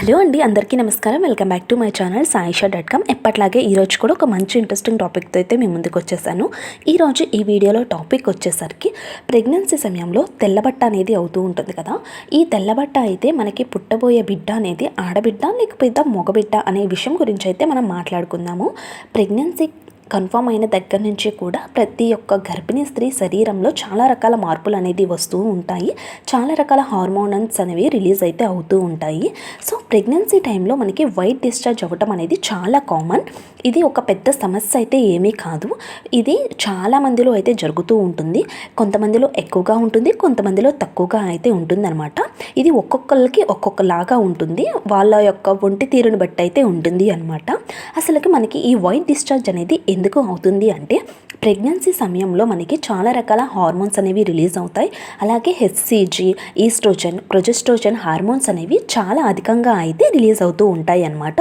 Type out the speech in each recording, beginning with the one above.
Hello అండి అందరికీ నమస్కారం. Welcome back to my channel Saisha dot com. ఎప్పట్లాగే ఈరోజు కూడా ఒక మంచి ఇంట్రెస్టింగ్ టాపిక్తో అయితే మీ ముందుకు వచ్చేసాను. ఈరోజు ఈ వీడియోలో టాపిక్ వచ్చేసరికి ప్రెగ్నెన్సీ సమయంలో తెల్లబట్ట అనేది అవుతూ ఉంటుంది కదా. ఈ తెల్లబట్ట అయితే మనకి పుట్టబోయే బిడ్డ అనేది ఆడబిడ్డ లేకపోతే మగబిడ్డ అనే విషయం గురించి అయితే మనం మాట్లాడుకుందాము. ప్రెగ్నెన్సీ కన్ఫామ్ అయిన దగ్గర నుంచి కూడా ప్రతి ఒక్క గర్భిణీ స్త్రీ శరీరంలో చాలా రకాల మార్పులు అనేది వస్తూ ఉంటాయి. చాలా రకాల హార్మోనన్స్ అనేవి రిలీజ్ అయితే అవుతూ ఉంటాయి. సో ప్రెగ్నెన్సీ టైంలో మనకి వైట్ డిశ్చార్జ్ అవ్వటం అనేది చాలా కామన్. ఇది ఒక పెద్ద సమస్య అయితే ఏమీ కాదు. ఇది చాలా మందిలో అయితే జరుగుతూ ఉంటుంది. కొంతమందిలో ఎక్కువగా ఉంటుంది కొంతమందిలో తక్కువగా అయితే ఉంటుందన్నమాట. ఇది ఒక్కొక్కరికి ఒక్కొక్కలాగా ఉంటుంది. వాళ్ళ యొక్క ఒంటి తీరుని బట్టి అయితే ఉంటుంది అనమాట అసలుకి మనకి ఈ వైట్ డిశ్చార్జ్ అనేది ఎందుకు అవుతుంది అంటే ప్రెగ్నెన్సీ సమయంలో మనకి చాలా రకాల హార్మోన్స్ అనేవి రిలీజ్ అవుతాయి. అలాగే హెచ్సిజీ ఈస్ట్రోజన్ ప్రొజెస్ట్రోజన్ హార్మోన్స్ అనేవి చాలా అధికంగా అయితే రిలీజ్ అవుతూ ఉంటాయి అన్నమాట.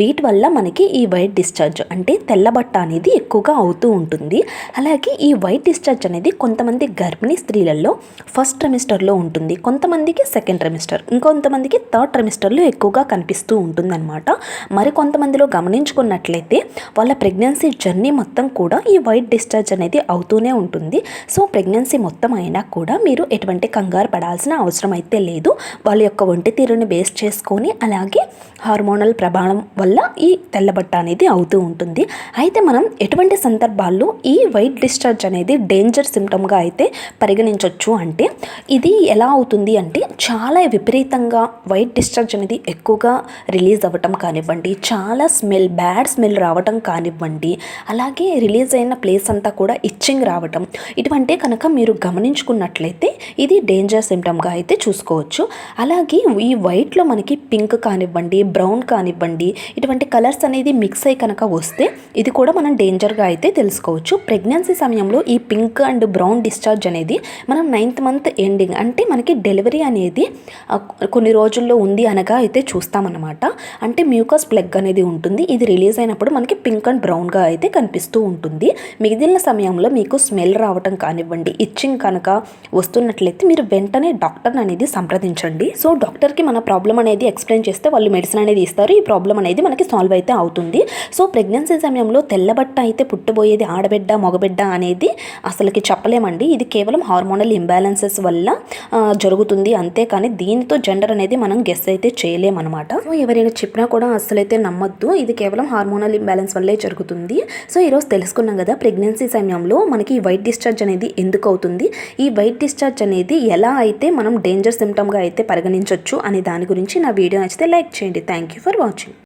వీటి వల్ల మనకి ఈ వైట్ డిశ్చార్జ్ అంటే తెల్లబట్ట అనేది ఎక్కువగా అవుతూ ఉంటుంది. అలాగే ఈ వైట్ డిశ్చార్జ్ అనేది కొంతమంది గర్భిణీ స్త్రీలలో ఫస్ట్ రెమిస్టర్లో ఉంటుంది. కొంతమందికి సెకండ్ రెమిస్టర్ ఇంకొంతమందికి థర్డ్ ట్రెమిస్టర్లో ఎక్కువగా కనిపిస్తూ ఉంటుందన్నమాట. మరి కొంతమందిలో గమనించుకున్నట్లయితే వాళ్ళ ప్రెగ్నెన్సీ జర్నీ మొత్తం కూడా ఈ వైట్ డిశ్చార్జ్ అనేది అవుతూనే ఉంటుంది. సో ప్రెగ్నెన్సీ మొత్తం అయినా కూడా మీరు ఎటువంటి కంగారు పడాల్సిన అవసరం అయితే లేదు. వాళ్ళ యొక్క ఒంటి తీరుని బేస్ చేసుకొని అలాగే హార్మోనల్ ప్రభావం వల్ల ఈ తెల్లబట్ట అనేది అవుతూ ఉంటుంది. అయితే మనం ఎటువంటి సందర్భాల్లో ఈ వైట్ డిశ్చార్జ్ అనేది డేంజర్ సిమ్టమ్గా అయితే పరిగణించవచ్చు అంటే ఇది ఎలా అవుతుంది అంటే చాలా విపరీతంగా వైట్ డిశ్చార్జ్ అనేది ఎక్కువగా రిలీజ్ అవ్వటం కానివ్వండి చాలా స్మెల్ బ్యాడ్ స్మెల్ రావటం కానివ్వండి అలాగే రిలీజ్ అయిన ప్లేస్ అంతా కూడా ఇచ్చింగ్ రావటం. ఇటువంటి కనుక మీరు గమనించుకున్నట్లయితే ఇది డేంజర్ సిమ్టమ్గా అయితే చూసుకోవచ్చు. అలాగే ఈ వైట్లో మనకి పింక్ కానివ్వండి బ్రౌన్ కానివ్వండి ఇటువంటి కలర్స్ అనేది మిక్స్ అయ్యి కనుక వస్తే ఇది కూడా మనం డేంజర్గా అయితే తెలుసుకోవచ్చు. ప్రెగ్నెన్సీ సమయంలో ఈ పింక్ అండ్ బ్రౌన్ డిశ్చార్జ్ అనేది మనం నైన్త్ మంత్ ఎండింగ్ అంటే మనకి డెలివరీ అనేది కొన్ని రోజుల్లో ఉంది అనగా అయితే చూస్తామన్నమాట. అంటే మ్యూకస్ ప్లగ్ అనేది ఉంటుంది. ఇది రిలీజ్ అయినప్పుడు మనకి పింక్ అండ్ బ్రౌన్గా అయితే కనిపిస్తూ ఉంటుంది. మిగిలిన సమయంలో మీకు స్మెల్ రావటం కానివ్వండి ఇచ్చింగ్ కనుక వస్తున్నట్లయితే మీరు వెంటనే డాక్టర్ అనేది సంప్రదించండి. సో డాక్టర్కి మన ప్రాబ్లం అనేది ఎక్స్ప్లెయిన్ చేస్తే వాళ్ళు మెడిసిన్ అనేది ఇస్తారు. ఈ ప్రాబ్లం అనేది మనకి సాల్వ్ అయితే అవుతుంది. సో ప్రెగ్నెన్సీ సమయంలో తెల్లబట్ట అయితే పుట్టబోయేది ఆడబిడ్డ మగబిడ్డ అనేది అసలుకి చెప్పలేమండి. ఇది కేవలం హార్మోనల్ ఇంబ్యాలెన్సెస్ వల్ల జరుగుతుంది జరుగుతుంది. అంతేకాని దీనితో జెండర్ అనేది మనం గెస్ అయితే చేయలేమన్నమాట. సో ఎవరైనా చెప్పినా కూడా అసలైతే నమ్మొద్దు. ఇది కేవలం హార్మోనల్ ఇంబ్యాలెన్స్ వల్లే జరుగుతుంది. సో ఈరోజు తెలుసుకున్నాం కదా ప్రెగ్నెన్సీ సమయంలో మనకి వైట్ డిశ్చార్జ్ అనేది ఎందుకు అవుతుంది ఈ వైట్ డిశ్చార్జ్ అనేది ఎలా అయితే మనం డేంజర్ సిమ్టమ్గా అయితే పరిగణించవచ్చు అనే దాని గురించి నా వీడియో నచ్చితే లైక్ చేయండి. Thank you for watching.